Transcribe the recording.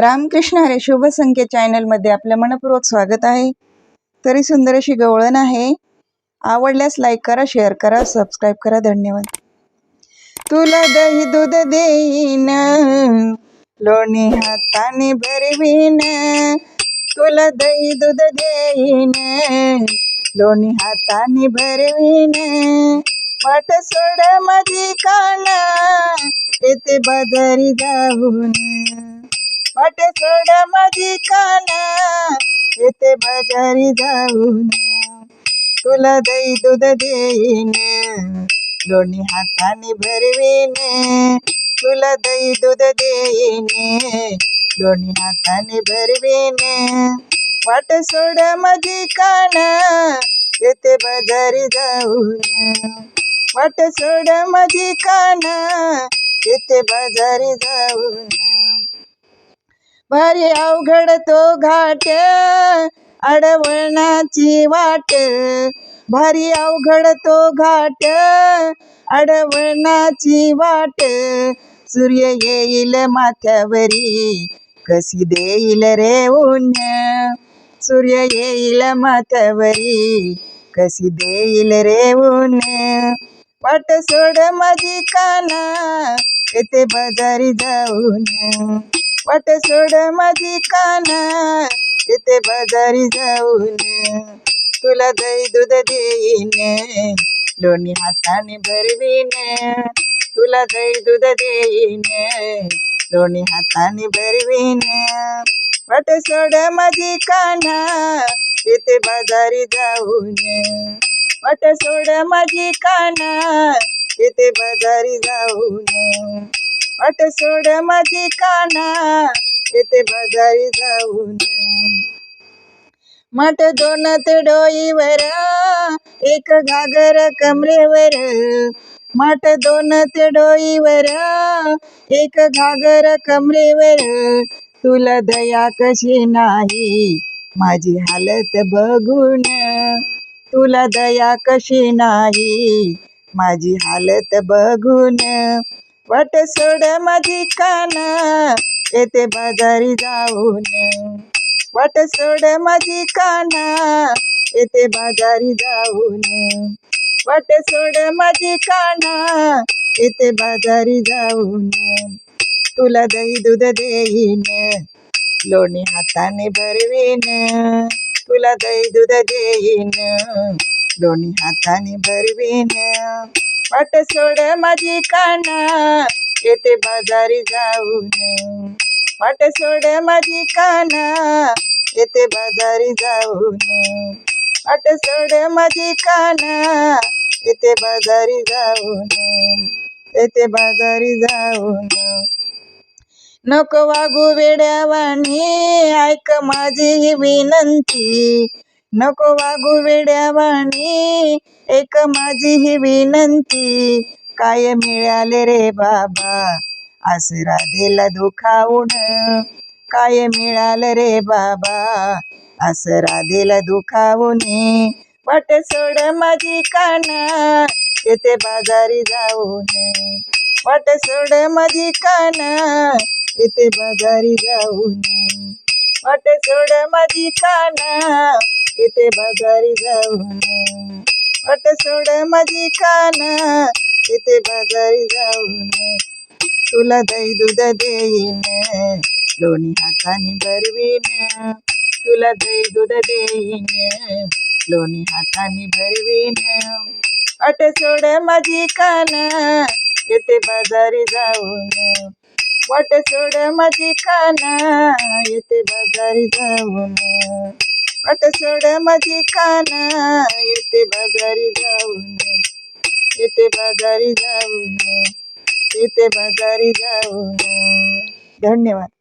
रामकृष्ण हरे शुभ संख्या चॅनलमध्ये आपलं मनपूर्वक स्वागत आहे. तरी सुंदर अशी गवळण आहे. आवडल्यास लाईक करा शेअर करा सबस्क्राईब करा. धन्यवाद. तुला दही दूध देईन लोणी हाताने भरवीन. तुला दही दूध देईन लोणी हाताने भरवीन. वाट सोड माझी काना येते बाजारी जाऊन. वाट सोड माझी काना येते बाजारी जाऊन. तुला दही दूध देईन लोणी हाताने भरवीन. तुला दही दूध देईन लोणी हाताने भरवीन. वाट सोड माझी काना येते बाजारी जाऊन. वाट सोड माझी काना येते बाजारी जाऊन. भारी अवघड तो घाट अडवण्याची वाट. भारी अवघड तो घाट अडवण्याची वाट. सूर्य येईल माथ्यावरी कशी देईल रे ऊन सूर्य येईल माथ्यावरी कशी देईल रे ऊन वाट सोड माझी काना येते बाजारी जाऊन. वाट सोड माझी काना. येते बाजारी जाऊन तुला दही दूध देईन. लोणी हाताने भरवीन. तुला दही दूध देईन. लोणी हाताने भरवीन. वाट सोड माझी काना. येते बाजारी जाऊन. वाट सोड माझी काना. येते बाजारी जाऊन. वाट सोड माझी काना येते बाजारी जाऊन. मट दोन ते डोईवर एक घागर कमरेवर. मट दोन ते डोईवर एक घागर कमरेवर. तुला दया कशी नाही माझी हालत बघून. तुला दया कशी नाही माझी हालत बघून. वाट सोड माझी काना येते बाजारी जाऊन. वाट सोड माझी काना येते बाजारी जाऊन. वाट सोड माझी काना येते बाजारी जाऊन. तुला दही दूध देईन लोणी हाताने भरवीन. तुला दही दूध देईन लोणी हाताने भरवीन. वाट सोड माझी काना येते बाजारी जाऊन. वाट सोड माझी काना येते बाजारी जाऊन. वाट सोड माझी काना येते बाजारी जाऊन. येते बाजारी जाऊन. नको वागू वेड्यावाणी ऐक माझी विनंती. नको वागू वेड्यावाणी. एक माझी ही विनंती काय मिळाले रे बाबा? आसरा दिला दुखावून काय मिळालं रे बाबा? आसरा दिला दुखावून वाट सोड माझी काना येते बाजारी जाऊन. वाट सोड माझी काना येते बाजारी जाऊन. वाट सोड माझी काना येते बाजारी जाऊन. वाट सोड माझी खाना येते बाजारी जाऊन. तुला दही दूध देईन लोणी हाताने भरवीन. तुला दही दूध देईन लोणी हाताने भरवीन. अट सोड माझी खाना येते बाजारी जाऊन. वाट सोड माझी खाना येते बाजारी जाऊन. वाट सोड माझी काना येते बाजारी जाऊन. येते बाजारी जाऊन. येते बाजारी जाऊन. धन्यवाद.